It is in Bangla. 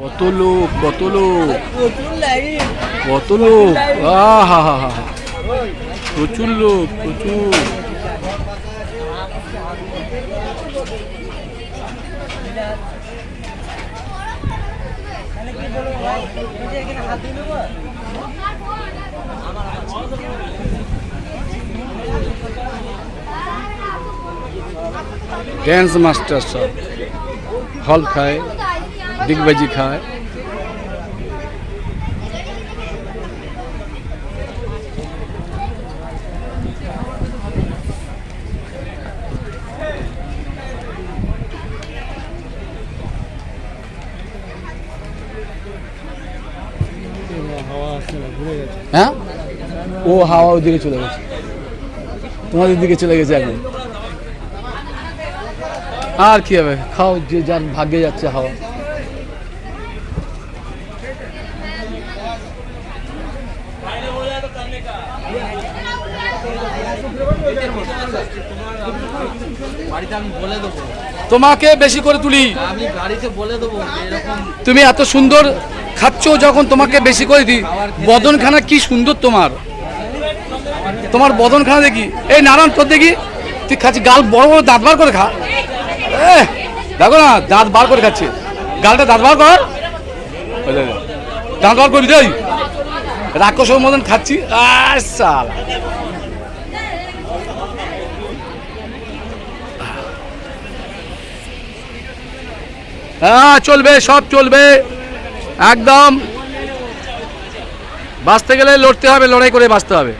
কত লোক কত লোক। কত লোক। আহা হা হা প্রচুর লোক প্রচুর। ড্যান্স মাস্টার সব হল খায়। ডিগবাজি খায়। হ্যাঁ? ও হাওয়া ওদিকে চলে গেছে। তোমাদের দিকে চলে গেছে এখন আর কি হবে? খাও, যে যার ভাগ্যে যাচ্ছে হাওয়া বাড়িতে আমি বলে দেবো তোমাকে বেশি করে তুলি। আমি গাড়িতে বলে দেবো তুমি এত সুন্দর খাচ্ছ যখন তোমাকে বেশি করে দিই বদনখানা কি সুন্দর তোমার। তোমার বদনখানা দেখি। এই নারায়ণ তোর দেখি। তুই খাচ্ছি গাল বড় বড় দাঁত বার করে খা। দেখো না দাঁত বার করে খাচ্ছে। গালটা দাঁত বার কর। দাঁত বার করবি তাই রাক্ষসের মতন খাচ্ছি। সাল। হ্যাঁ চলবে, সব চলবে। একদম। বাঁচতে গেলে লড়তে হবে, লড়াই করে বাঁচতে হবে।